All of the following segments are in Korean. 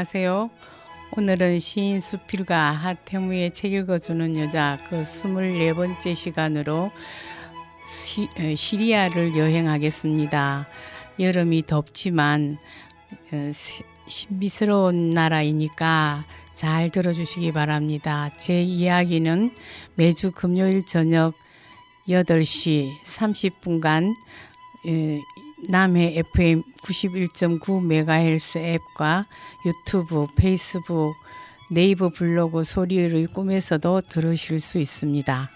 안녕하세요. 오늘은 시인 수필가 하태무의 책 읽어주는 여자 그 24번째 시간으로 시, 에, 시리아를 여행하겠습니다. 여름이 덥지만 어, 시- 신비스러운 나라이니까 잘 들어주시기 바랍니다. 제 이야기는 매주 금요일 저녁 8시 30분간 남해 FM 91.9MHz 앱과 유튜브, 페이스북, 네이버 블로그 소리의 꿈에서도 들으실 수 있습니다.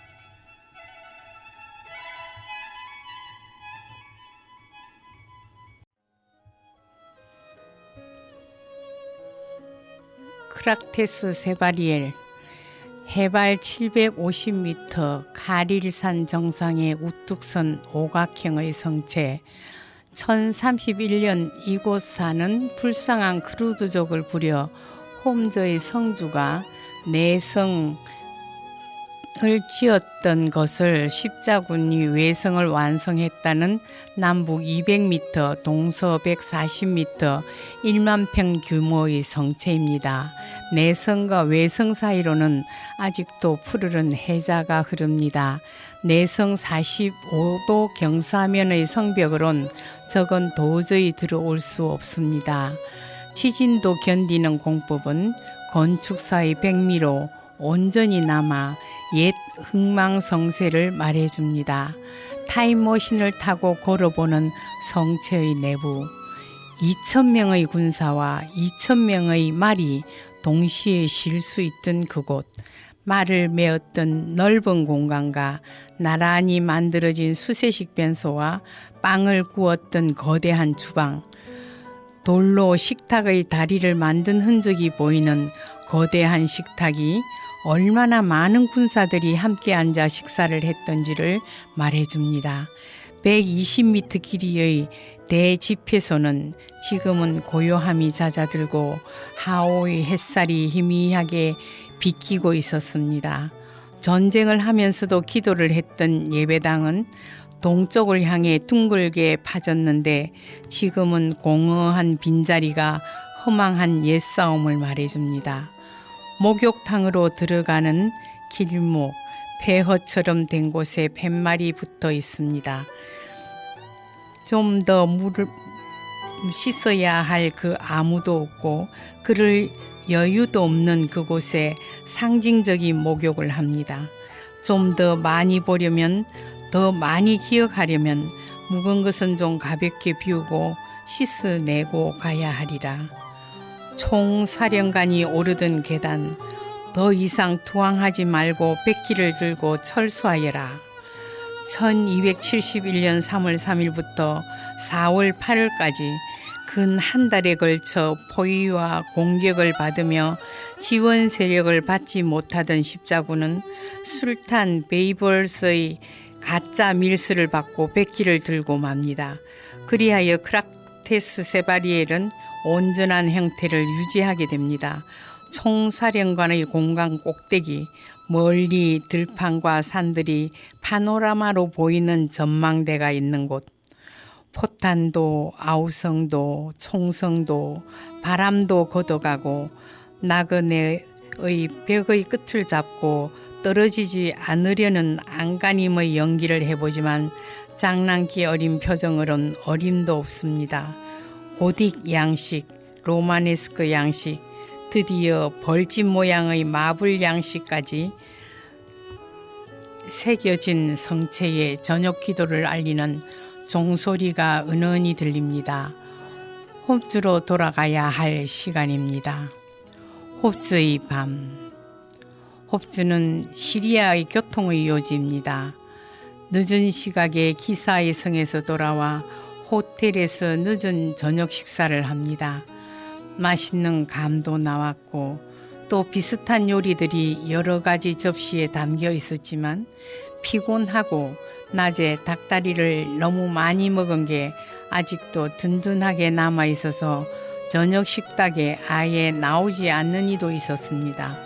크락테스 세바리엘 해발 750m 가릴산 정상의 우뚝 선 오각형의 성체 1031년 이곳 사는 불쌍한 크루드족을 부려 홈저의 성주가 내성을 지었던 것을 십자군이 외성을 완성했다는 남북 200m, 동서 140m, 1만 평 규모의 성체입니다. 내성과 외성 사이로는 아직도 푸르른 해자가 흐릅니다. 내성 45도 경사면의 성벽으론 적은 도저히 들어올 수 없습니다. 지진도 견디는 공법은 건축사의 백미로 온전히 남아 옛 흥망성쇠를 말해줍니다. 타임머신을 타고 걸어보는 성체의 내부. 2천명의 군사와 2천명의 말이 동시에 쉴 수 있던 그곳. 말을 메었던 넓은 공간과 나란히 만들어진 수세식 변소와 빵을 구웠던 거대한 주방. 돌로 식탁의 다리를 만든 흔적이 보이는 거대한 식탁이 얼마나 많은 군사들이 함께 앉아 식사를 했던지를 말해줍니다. 120m 길이의 대집회소는 지금은 고요함이 잦아들고 하오의 햇살이 희미하게 비키고 있었습니다. 전쟁을 하면서도 기도를 했던 예배당은 동쪽을 향해 둥글게 파졌는데 지금은 공허한 빈자리가 허망한 옛싸움을 말해줍니다. 목욕탕으로 들어가는 길목, 폐허처럼 된 곳에 팻말이 붙어 있습니다. 좀 더 물을 씻어야 할 그 아무도 없고 그를 여유도 없는 그곳에 상징적인 목욕을 합니다. 좀 더 많이 보려면 더 많이 기억하려면 묵은 것은 좀 가볍게 비우고 씻어내고 가야 하리라. 총사령관이 오르던 계단 더 이상 투항하지 말고 백기를 들고 철수하여라. 1271년 3월 3일부터 4월 8일까지 근 한 달에 걸쳐 포위와 공격을 받으며 지원 세력을 받지 못하던 십자군은 술탄 베이벌스의 가짜 밀수를 받고 백기를 들고 맙니다. 그리하여 크락테스 세바리엘은 온전한 형태를 유지하게 됩니다. 총사령관의 공간 꼭대기 멀리 들판과 산들이 파노라마로 보이는 전망대가 있는 곳 포탄도 아우성도 총성도 바람도 걷어가고 나그네의 벽의 끝을 잡고 떨어지지 않으려는 안간힘의 연기를 해보지만 장난기 어린 표정으론 어림도 없습니다. 고딕 양식, 로마네스크 양식, 드디어 벌집 모양의 마블 양식까지 새겨진 성체의 저녁 기도를 알리는 종소리가 은은히 들립니다. 홉주로 돌아가야 할 시간입니다. 홉주의 밤. 홉주는 시리아의 교통의 요지입니다. 늦은 시각에 기사의 성에서 돌아와 호텔에서 늦은 저녁 식사를 합니다. 맛있는 감도 나왔고 또 비슷한 요리들이 여러 가지 접시에 담겨 있었지만 피곤하고 낮에 닭다리를 너무 많이 먹은 게 아직도 든든하게 남아 있어서 저녁 식탁에 아예 나오지 않는 이도 있었습니다.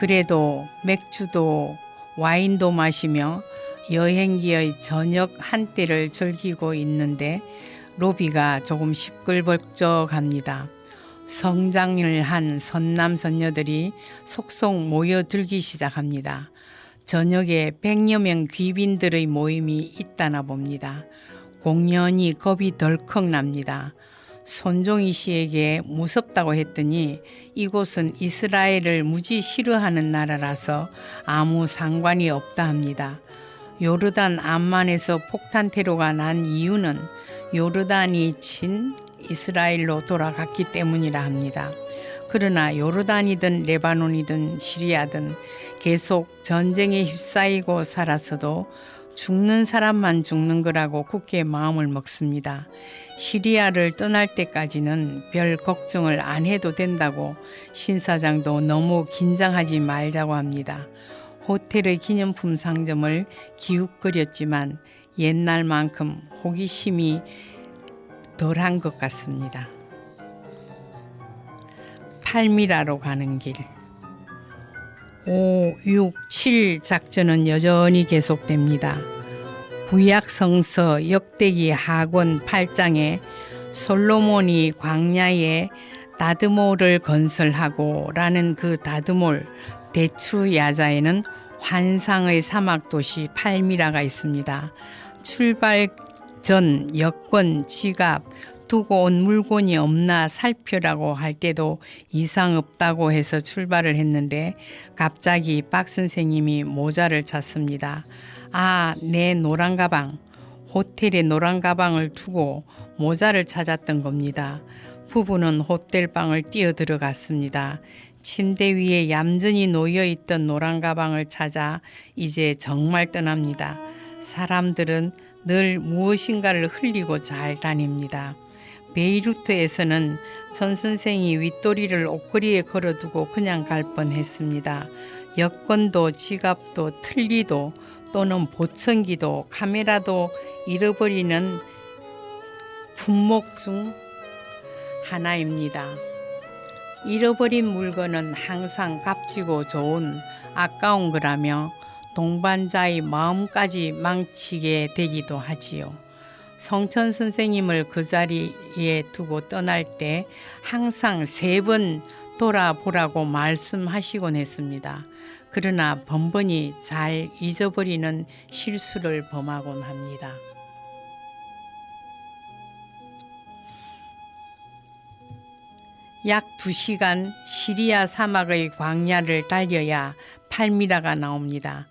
그래도 맥주도 와인도 마시며 여행기의 저녁 한때를 즐기고 있는데 로비가 조금 시끌벅적합니다. 성장을 한 선남 선녀들이 속속 모여들기 시작합니다. 저녁에 백여 명 귀빈들의 모임이 있다나 봅니다. 공연히 겁이 덜컥 납니다. 손종희 씨에게 무섭다고 했더니 이곳은 이스라엘을 무지 싫어하는 나라라서 아무 상관이 없다 합니다. 요르단 암만에서 폭탄 테러가 난 이유는 요르단이 친 이스라엘로 돌아갔기 때문이라 합니다. 그러나 요르단이든 레바논이든 시리아든 계속 전쟁에 휩싸이고 살았어도 죽는 사람만 죽는 거라고 굳게 마음을 먹습니다. 시리아를 떠날 때까지는 별 걱정을 안 해도 된다고 신사장도 너무 긴장하지 말자고 합니다. 호텔의 기념품 상점을 기웃거렸지만 옛날만큼 호기심이 덜한 것 같습니다. 팔미라로 가는 길. 5, 6, 7 작전은 여전히 계속됩니다. 구약 성서 역대기 하권 8장에 솔로몬이 광야에 다드몰을 건설하고 라는 그 다드몰 대추 야자에는 환상의 사막 도시 팔미라가 있습니다. 출발 전 여권, 지갑, 두고 온 물건이 없나 살펴라고 할 때도 이상 없다고 해서 출발을 했는데 갑자기 박 선생님이 모자를 찾습니다. 아, 내 노란 가방. 호텔에 노란 가방을 두고 모자를 찾았던 겁니다. 부부는 호텔 방을 뛰어 들어갔습니다. 침대 위에 얌전히 놓여 있던 노란 가방을 찾아 이제 정말 떠납니다. 사람들은 늘 무엇인가를 흘리고 잘 다닙니다. 베이루트에서는 전 선생이 윗도리를 옷걸이에 걸어두고 그냥 갈 뻔했습니다. 여권도 지갑도 틀리도 또는 보청기도 카메라도 잃어버리는 품목 중 하나입니다. 잃어버린 물건은 항상 값지고 좋은 아까운 거라며 동반자의 마음까지 망치게 되기도 하지요. 성천 선생님을 그 자리에 두고 떠날 때 항상 세 번 돌아보라고 말씀하시곤 했습니다. 그러나 번번이 잘 잊어버리는 실수를 범하곤 합니다. 약 두시간 시리아 사막의 광야를 달려야 팔미라가 나옵니다.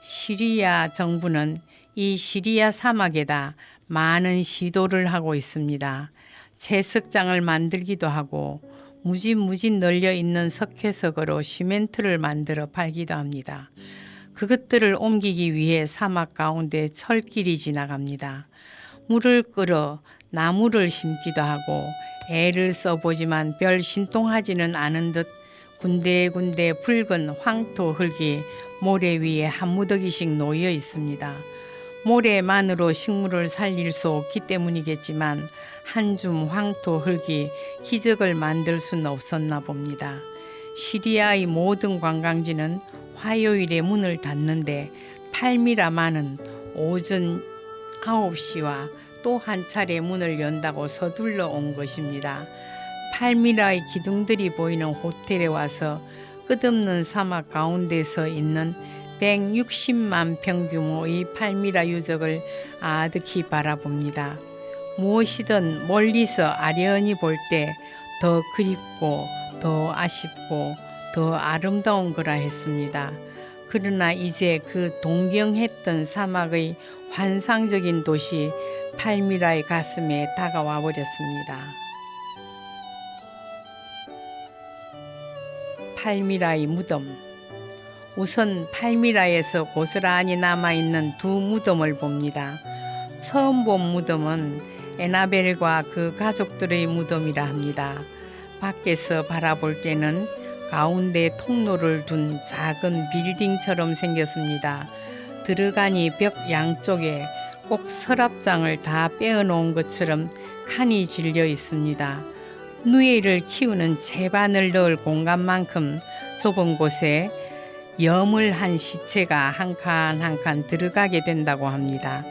시리아 정부는 이 시리아 사막에다 많은 시도를 하고 있습니다. 채석장을 만들기도 하고 무진무진 널려 있는 석회석으로 시멘트를 만들어 팔기도 합니다. 그것들을 옮기기 위해 사막 가운데 철길이 지나갑니다. 물을 끌어 나무를 심기도 하고 애를 써보지만 별 신통하지는 않은 듯 군데군데 붉은 황토 흙이 모래 위에 한 무더기씩 놓여 있습니다. 모래만으로 식물을 살릴 수 없기 때문이겠지만 한 줌 황토 흙이 기적을 만들 수는 없었나 봅니다. 시리아의 모든 관광지는 화요일에 문을 닫는데 팔미라만은 오전 9시와 또 한 차례 문을 연다고 서둘러 온 것입니다. 팔미라의 기둥들이 보이는 호텔에 와서 끝없는 사막 가운데서 있는 160만 평 규모의 팔미라 유적을 아득히 바라봅니다. 무엇이든 멀리서 아련히 볼 때 더 그립고 더 아쉽고 더 아름다운 거라 했습니다. 그러나 이제 그 동경했던 사막의 환상적인 도시 팔미라의 가슴에 다가와 버렸습니다. 팔미라의 무덤 우선 팔미라에서 고스란히 남아있는 두 무덤을 봅니다. 처음 본 무덤은 에나벨과 그 가족들의 무덤이라 합니다. 밖에서 바라볼 때는 가운데 통로를 둔 작은 빌딩처럼 생겼습니다. 들어가니 벽 양쪽에 꼭 서랍장을 다 빼어놓은 것처럼 칸이 질려 있습니다. 누에를 키우는 채반을 넣을 공간만큼 좁은 곳에 염을 한 시체가 한 칸 한 칸 들어가게 된다고 합니다.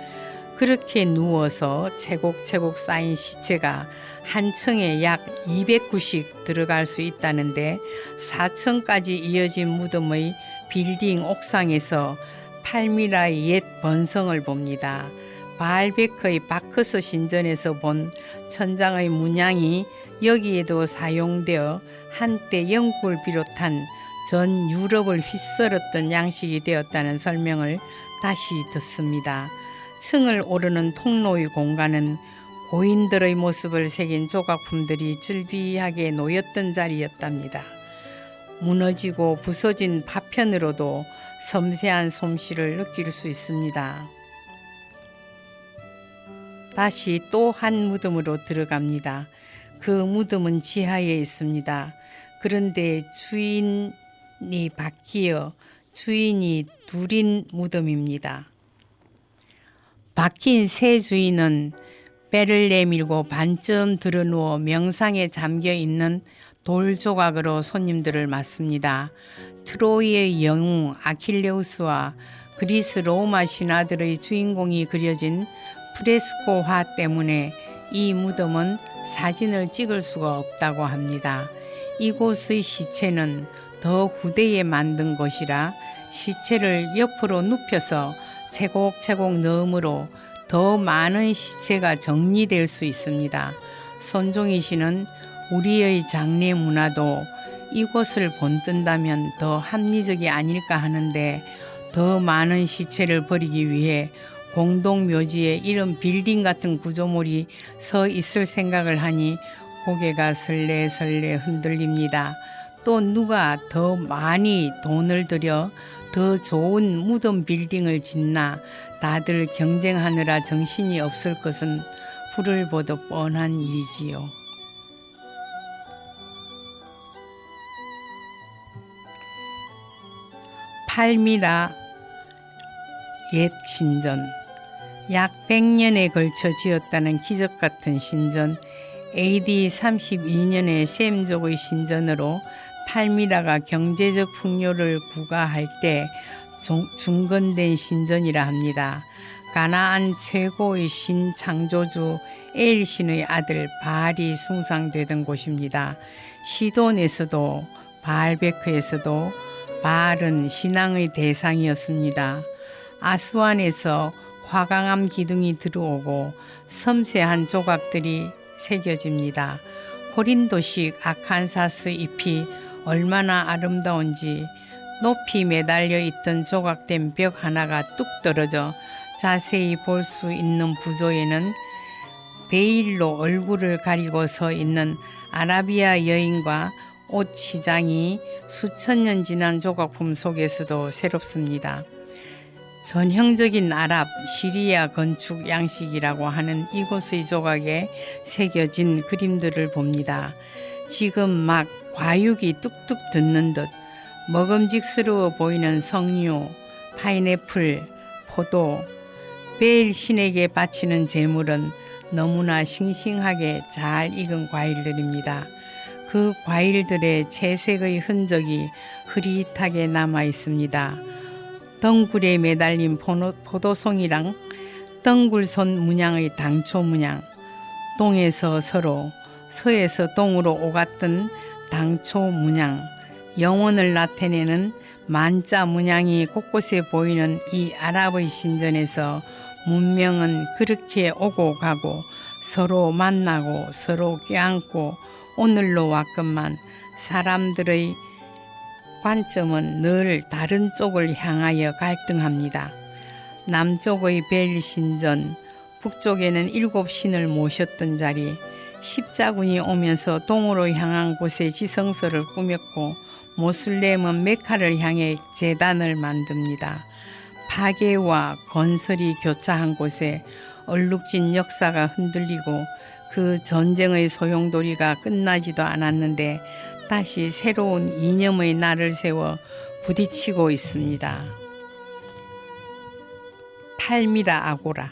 그렇게 누워서 채곡채곡 쌓인 시체가 한 층에 약 209씩 들어갈 수 있다는데 4층까지 이어진 무덤의 빌딩 옥상에서 팔미라의 옛 번성을 봅니다. 바알베크의 바크스 신전에서 본 천장의 문양이 여기에도 사용되어 한때 영국을 비롯한 전 유럽을 휩쓸었던 양식이 되었다는 설명을 다시 듣습니다. 층을 오르는 통로의 공간은 고인들의 모습을 새긴 조각품들이 즐비하게 놓였던 자리였답니다. 무너지고 부서진 파편으로도 섬세한 솜씨를 느낄 수 있습니다. 다시 또 한 무덤으로 들어갑니다. 그 무덤은 지하에 있습니다. 그런데 주인이 바뀌어 주인이 둘인 무덤입니다. 박힌 새 주인은 배를 내밀고 반쯤 들어누워 명상에 잠겨 있는 돌 조각으로 손님들을 맞습니다. 트로이의 영웅 아킬레우스와 그리스 로마 신화들의 주인공이 그려진 프레스코화 때문에 이 무덤은 사진을 찍을 수가 없다고 합니다. 이곳의 시체는 더 후대에 만든 것이라 시체를 옆으로 눕혀서 채곡채곡 넣음으로 더 많은 시체가 정리될 수 있습니다. 손종희 씨는 우리의 장례 문화도 이곳을 본뜬다면 더 합리적이 아닐까 하는데 더 많은 시체를 버리기 위해 공동묘지에 이런 빌딩 같은 구조물이 서 있을 생각을 하니 고개가 설레설레 흔들립니다. 또 누가 더 많이 돈을 들여 더 좋은 무덤 빌딩을 짓나 다들 경쟁하느라 정신이 없을 것은 불을 보듯 뻔한 일이지요. 팔미라 옛 신전 약 100년에 걸쳐 지었다는 기적 같은 신전 AD 32년에 셈족의 신전으로 팔미라가 경제적 풍요를 구가할 때 중- 중건된 신전이라 합니다. 가나안 최고의 신 창조주 에일 신의 아들 바알이 숭상되던 곳입니다. 시돈에서도 바알베크에서도 바알은 신앙의 대상이었습니다. 아스완에서 화강암 기둥이 들어오고 섬세한 조각들이 새겨집니다. 코린도식 아칸사스 잎이 얼마나 아름다운지 높이 매달려 있던 조각된 벽 하나가 뚝 떨어져 자세히 볼 수 있는 부조에는 베일로 얼굴을 가리고 서 있는 아라비아 여인과 옷 시장이 수천 년 지난 조각품 속에서도 새롭습니다. 전형적인 아랍 시리아 건축 양식이라고 하는 이곳의 조각에 새겨진 그림들을 봅니다. 지금 막 과육이 뚝뚝 듣는 듯 먹음직스러워 보이는 석류, 파인애플, 포도, 베일 신에게 바치는 제물은 너무나 싱싱하게 잘 익은 과일들입니다. 그 과일들의 채색의 흔적이 흐릿하게 남아 있습니다. 덩굴에 매달린 포도송이랑 덩굴손 문양의 당초 문양, 동에서 서로, 서에서 동으로 오갔던 당초 문양, 영혼을 나타내는 만자 문양이 곳곳에 보이는 이 아랍의 신전에서 문명은 그렇게 오고 가고 서로 만나고 서로 껴안고 오늘로 왔건만 사람들의 관점은 늘 다른 쪽을 향하여 갈등합니다. 남쪽의 벨 신전, 북쪽에는 일곱 신을 모셨던 자리, 십자군이 오면서 동으로 향한 곳에 지성소를 꾸몄고 모슬렘은 메카를 향해 재단을 만듭니다. 파괴와 건설이 교차한 곳에 얼룩진 역사가 흔들리고 그 전쟁의 소용돌이가 끝나지도 않았는데 다시 새로운 이념의 날을 세워 부딪히고 있습니다. 팔미라 아고라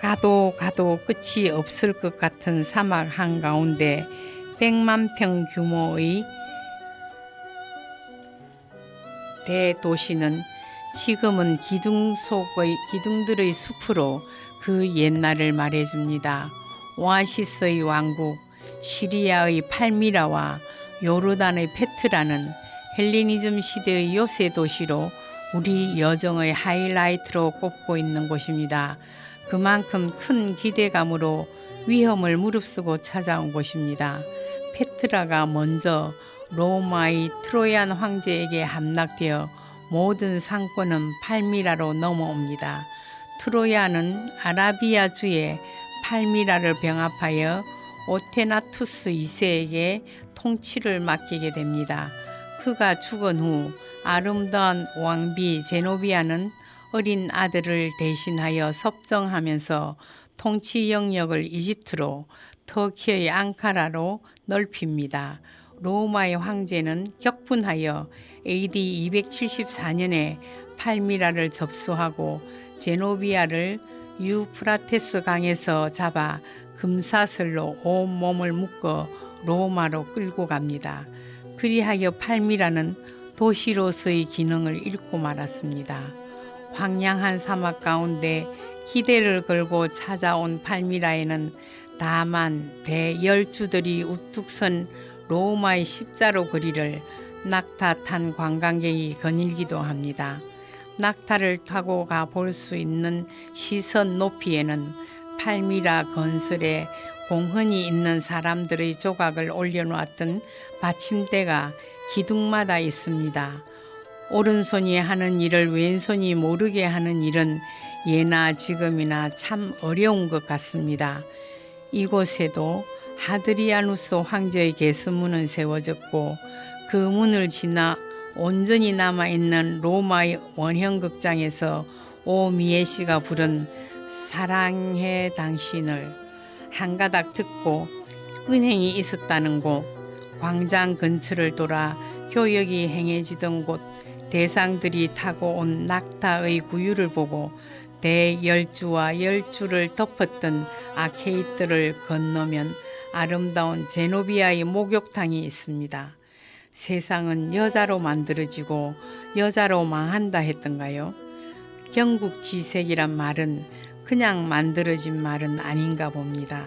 가도 가도 끝이 없을 것 같은 사막 한가운데 100만 평 규모의 대도시는 지금은 기둥 속의 기둥들의 숲으로 그 옛날을 말해줍니다. 오아시스의 왕국 시리아의 팔미라와 요르단의 페트라는 헬레니즘 시대의 요새 도시로 우리 여정의 하이라이트로 꼽고 있는 곳입니다. 그만큼 큰 기대감으로 위험을 무릅쓰고 찾아온 곳입니다. 페트라가 먼저 로마의 트로얀 황제에게 함락되어 모든 상권은 팔미라로 넘어옵니다. 트로야는 아라비아주의 팔미라를 병합하여 오테나투스 2세에게 통치를 맡기게 됩니다. 그가 죽은 후 아름다운 왕비 제노비아는 어린 아들을 대신하여 섭정하면서 통치 영역을 이집트로 터키의 앙카라로 넓힙니다. 로마의 황제는 격분하여 AD 274년에 팔미라를 접수하고 제노비아를 유프라테스 강에서 잡아 금사슬로 온 몸을 묶어 로마로 끌고 갑니다. 그리하여 팔미라는 도시로서의 기능을 잃고 말았습니다. 황량한 사막 가운데 기대를 걸고 찾아온 팔미라에는 다만 대열주들이 우뚝 선 로마의 십자로 거리를 낙타 탄 관광객이 거닐기도 합니다. 낙타를 타고 가 볼 수 있는 시선 높이에는 팔미라 건설에 공헌이 있는 사람들의 조각을 올려놓았던 받침대가 기둥마다 있습니다. 오른손이 하는 일을 왼손이 모르게 하는 일은 예나 지금이나 참 어려운 것 같습니다. 이곳에도 하드리아누스 황제의 계승문은 세워졌고 그 문을 지나 온전히 남아있는 로마의 원형극장에서 오미애 씨가 부른 사랑해 당신을 한 가닥 듣고 은행이 있었다는 곳, 광장 근처를 돌아 교역이 행해지던 곳, 대상들이 타고 온 낙타의 구유를 보고 대열주와 열주를 덮었던 아케이트를 건너면 아름다운 제노비아의 목욕탕이 있습니다. 세상은 여자로 만들어지고 여자로 망한다 했던가요? 경국 지색이란 말은 그냥 만들어진 말은 아닌가 봅니다.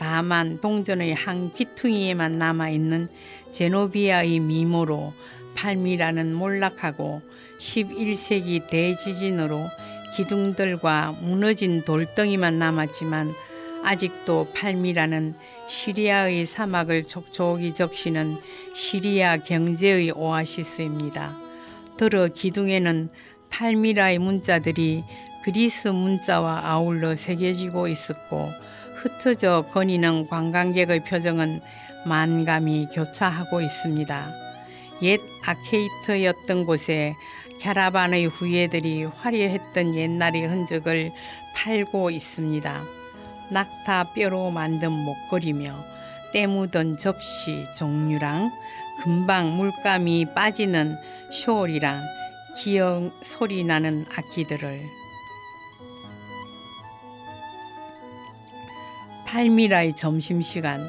다만 동전의 한 귀퉁이에만 남아있는 제노비아의 미모로 팔미라는 몰락하고 11세기 대지진으로 기둥들과 무너진 돌덩이만 남았지만 아직도 팔미라는 시리아의 사막을 촉촉이 적시는 시리아 경제의 오아시스입니다. 더러 기둥에는 팔미라의 문자들이 그리스 문자와 아울러 새겨지고 있었고 흩어져 거니는 관광객의 표정은 만감이 교차하고 있습니다. 옛 아케이트였던 곳에 캐라반의 후예들이 화려했던 옛날의 흔적을 팔고 있습니다. 낙타 뼈로 만든 목걸이며 때 묻은 접시 종류랑 금방 물감이 빠지는 숄이랑 기억 소리 나는 악기들을 팔미라의 점심시간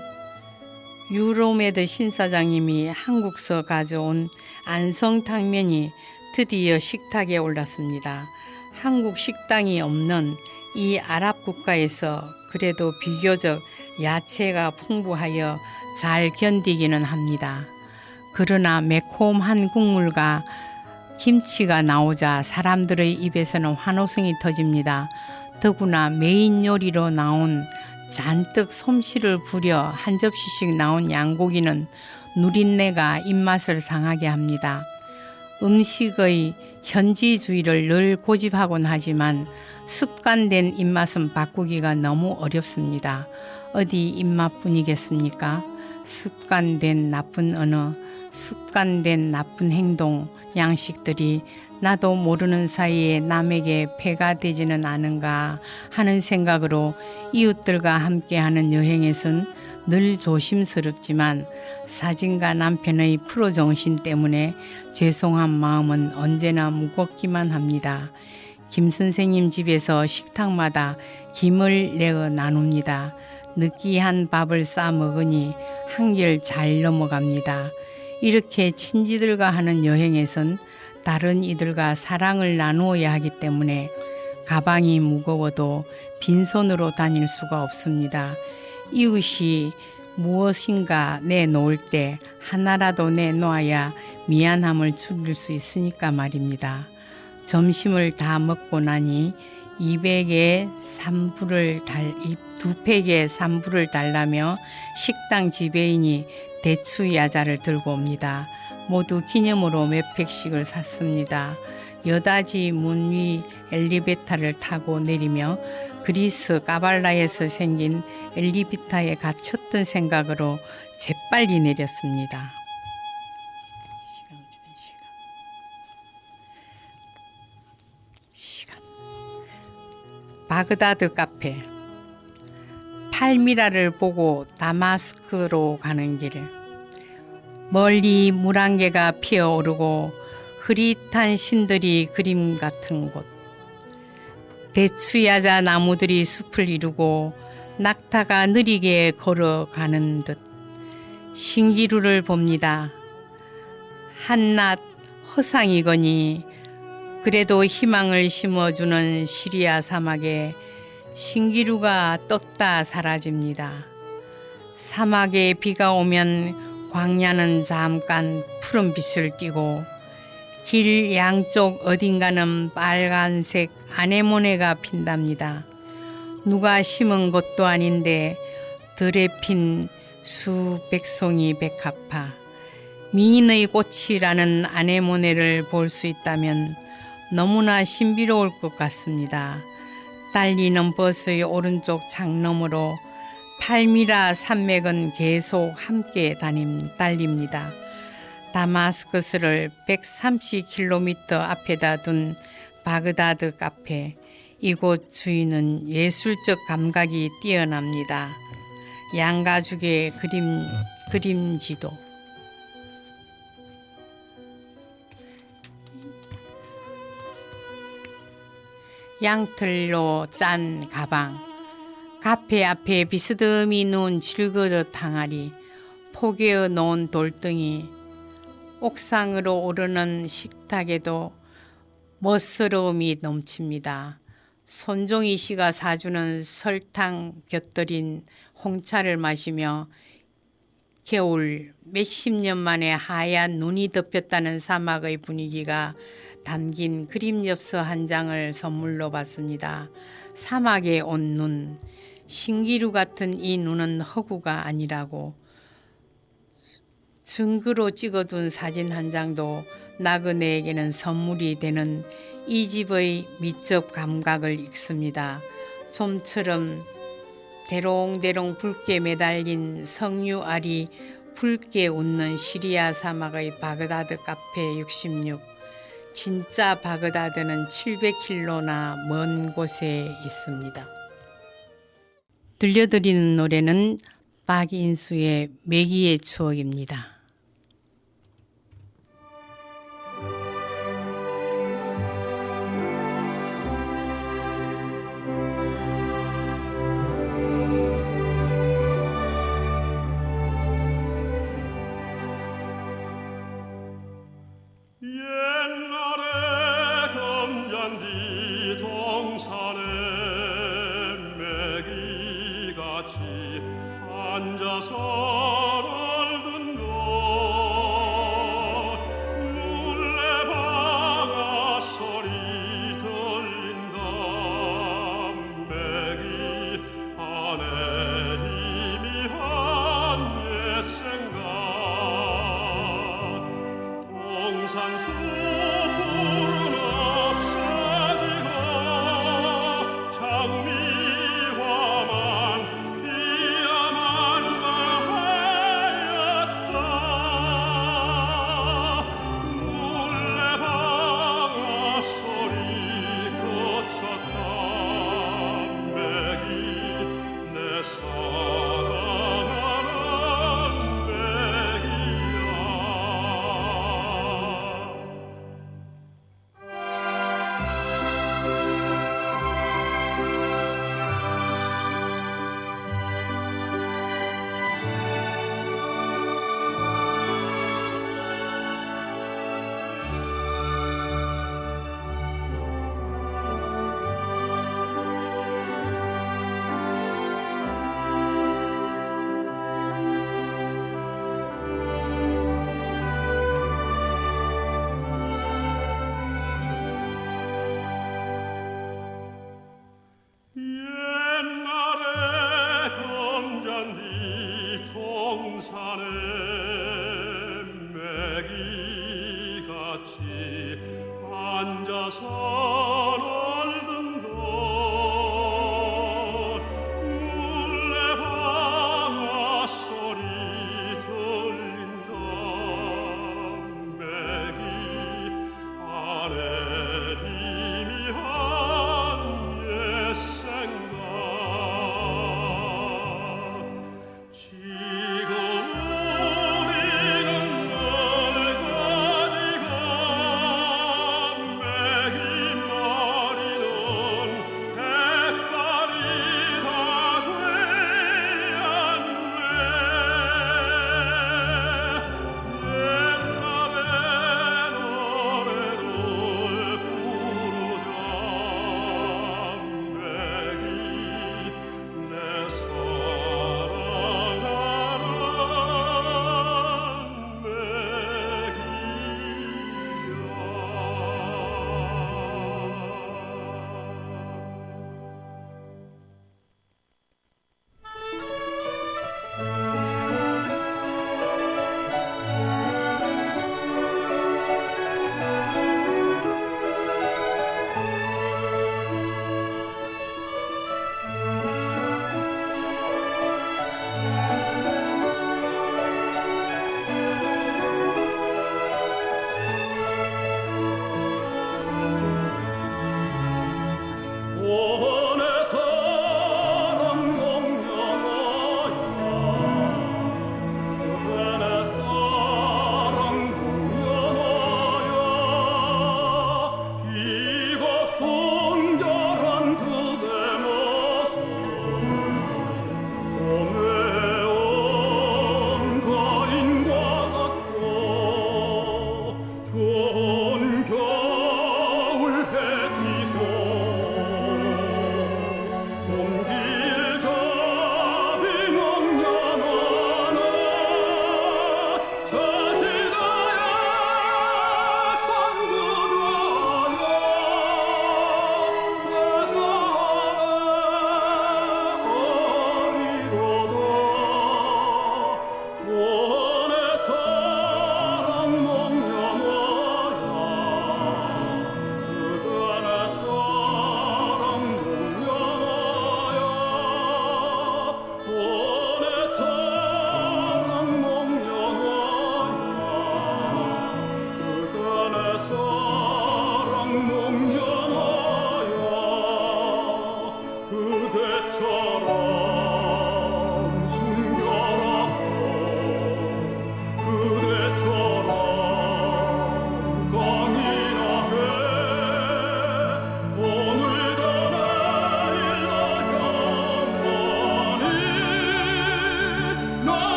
유로메드 신사장님이 한국서 가져온 안성탕면이 드디어 식탁에 올랐습니다. 한국 식당이 없는 이 아랍 국가에서 그래도 비교적 야채가 풍부하여 잘 견디기는 합니다. 그러나 매콤한 국물과 김치가 나오자 사람들의 입에서는 환호성이 터집니다. 더구나 메인 요리로 나온 잔뜩 솜씨를 부려 한 접시씩 나온 양고기는 누린내가 입맛을 상하게 합니다. 음식의 현지주의를 늘 고집하곤 하지만 습관된 입맛은 바꾸기가 너무 어렵습니다. 어디 입맛뿐이겠습니까? 습관된 나쁜 언어, 습관된 나쁜 행동, 양식들이 나도 모르는 사이에 남에게 폐가 되지는 않은가 하는 생각으로 이웃들과 함께하는 여행에선 늘 조심스럽지만 사진가 남편의 프로 정신 때문에 죄송한 마음은 언제나 무겁기만 합니다. 김 선생님 집에서 식탁마다 김을 내어 나눕니다. 느끼한 밥을 싸 먹으니 한결 잘 넘어갑니다. 이렇게 친지들과 하는 여행에선 다른 이들과 사랑을 나누어야 하기 때문에 가방이 무거워도 빈손으로 다닐 수가 없습니다. 이웃이 무엇인가 내놓을 때 하나라도 내놓아야 미안함을 줄일 수 있으니까 말입니다. 점심을 다 먹고 나니 200에 3불을 달, 두 팩에 3불을 달라며 식당 지배인이 대추 야자를 들고 옵니다. 모두 기념으로 몇 팩씩을 샀습니다. 여다지 문위 엘리베이터를 타고 내리며 그리스 까발라에서 생긴 엘리베이터에 갇혔던 생각으로 재빨리 내렸습니다. 바그다드 카페. 팔미라를 보고 다마스크로 가는 길. 멀리 물안개가 피어오르고 흐릿한 신들이 그림 같은 곳. 대추야자 나무들이 숲을 이루고 낙타가 느리게 걸어가는 듯 신기루를 봅니다. 한낱 허상이거니 그래도 희망을 심어주는 시리아 사막에 신기루가 떴다 사라집니다. 사막에 비가 오면 광야는 잠깐 푸른 빛을 띠고 길 양쪽 어딘가는 빨간색 아네모네가 핀답니다. 누가 심은 것도 아닌데 들에 핀 수백 송이 백합화. 미인의 꽃이라는 아네모네를 볼 수 있다면 너무나 신비로울 것 같습니다. 달리는 버스의 오른쪽 창너머로 팔미라 산맥은 계속 함께 다님, 달립니다. 다마스커스를 130km 앞에다 둔 바그다드 카페. 이곳 주인은 예술적 감각이 뛰어납니다. 양가죽의 그림, 그림지도. 양털로 짠 가방. 카페 앞에 비스듬히 놓은 질그릇 항아리. 포개어 놓은 돌덩이. 옥상으로 오르는 식탁에도 멋스러움이 넘칩니다. 손종희 씨가 사주는 설탕 곁들인 홍차를 마시며 겨울 몇십 년 만에 하얀 눈이 덮였다는 사막의 분위기가 담긴 그림 엽서 한 장을 선물로 받습니다. 사막에 온 눈, 신기루 같은 이 눈은 허구가 아니라고 증거로 찍어둔 사진 한 장도 나그네에게는 선물이 되는 이 집의 미적 감각을 읽습니다. 좀처럼 대롱대롱 붉게 매달린 성유알이 붉게 웃는 시리아 사막의 바그다드 카페 66. 진짜 바그다드는 700km나 먼 곳에 있습니다. 들려드리는 노래는 박인수의 매기의 추억입니다.